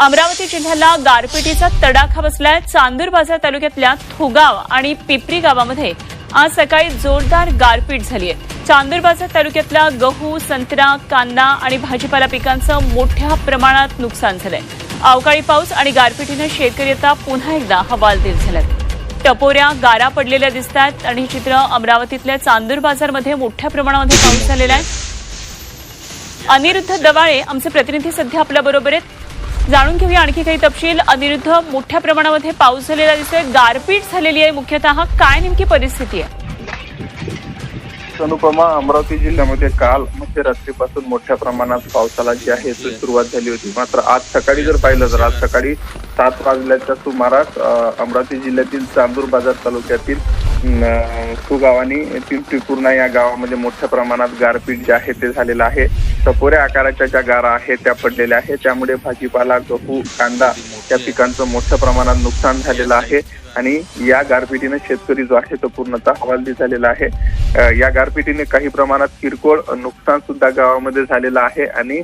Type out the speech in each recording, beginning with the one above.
अमरावती जिल्ह्याला गारपिटीचा तडाखा बसलाय. चांदूर बाजार तालुक्यातल्या थुगाव आणि पिपरी गावामध्ये आज सकाळी जोरदार गारपीट झाली आहे चांदूर बाजार तालुक्यातल्या गहू संत्रा कांदा आणि भाजीपाला पिकांचं मोठ्या प्रमाणात नुकसान झालंय. अवकाळी पाऊस आणि गारपिटीनं शेतकरी आता पुन्हा एकदा हवालदिल झालेत टपोऱ्या गारा पडलेल्या दिसत आहेत आणि हे चित्र अमरावतीतल्या चांदूर बाजारमध्ये मोठ्या प्रमाणामध्ये पाऊस झालेला आहे. अनिरुद्ध दवाळे आमचे प्रतिनिधी सध्या आपल्या बरोबर आहेत. जाणून घेऊया आणखी काही तपशील. अनिरुद्ध मोठ्या प्रमाणामध्ये पाऊस झालेला दिसतोय. गारपीट झालेली आहे मुख्यतः. काय नेमकी परिस्थिती आहे? अनुपमा अमरावती जिल्ह्यामध्ये काल मध्यरात्रीपासून मोठ्या प्रमाणात पावसाला जी आहे ती सुरुवात झाली होती. मात्र आज सकाळी जर पाहिलं तर आज सकाळी सात वाजल्याच्या सुमारास अमरावती जिल्ह्यातील चांदूर बाजार तालुक्यातील सुगावानी सुगाव आणि पिंपरी पूर्णा या गावामध्ये मोठ्या प्रमाणात गारपीट जे आहे ते झालेलं आहे. टपोऱ्या आकाराच्या ज्या गारा आहेत त्या पडलेल्या आहेत. त्यामुळे भाजीपाला गहू कांदा या पिकांचं मोठ्या प्रमाणात नुकसान झालेलं आहे. आणि या गारपिटीने शेतकरी जो आहे तो पूर्णतः हवालदी झालेला आहे. या गारपिटीने काही प्रमाणात किरकोळ नुकसान सुद्धा गावामध्ये झालेलं आहे. आणि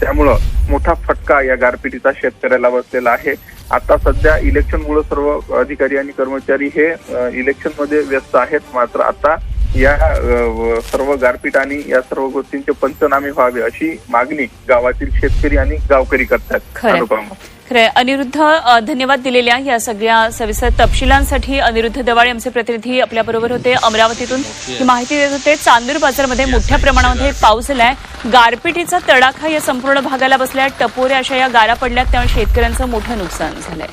त्यामुळं मोठा फटका या गारपिटीचा शेतकऱ्याला बसलेला आहे. आता सध्या इलेक्शनमुळे सर्व अधिकारी आणि कर्मचारी हे इलेक्शनमध्ये व्यस्त आहेत. मात्र आता या सर्व गारपीट आणि या सर्व गोष्टींचे पंचनामे व्हावे अशी मागणी गावातील शेतकरी आणि गावकरी करतात. खरंय. अनिरुद्ध धन्यवाद दिलेल्या या सगळ्या सविस्तर तपशिलांसाठी अनिरुद्ध दवाळे आमचे प्रतिनिधी आपल्या बरोबर होते अमरावतीतून. ही माहिती देत होते चांदूर बाजारमध्ये मोठ्या प्रमाणामध्ये पाऊस झालाय गारपिटीचा तडाखा या संपूर्ण भागाला बसलाय. टपोरे अशा या गारा पडल्यात. त्यामुळे शेतकऱ्यांचं मोठं नुकसान झालंय.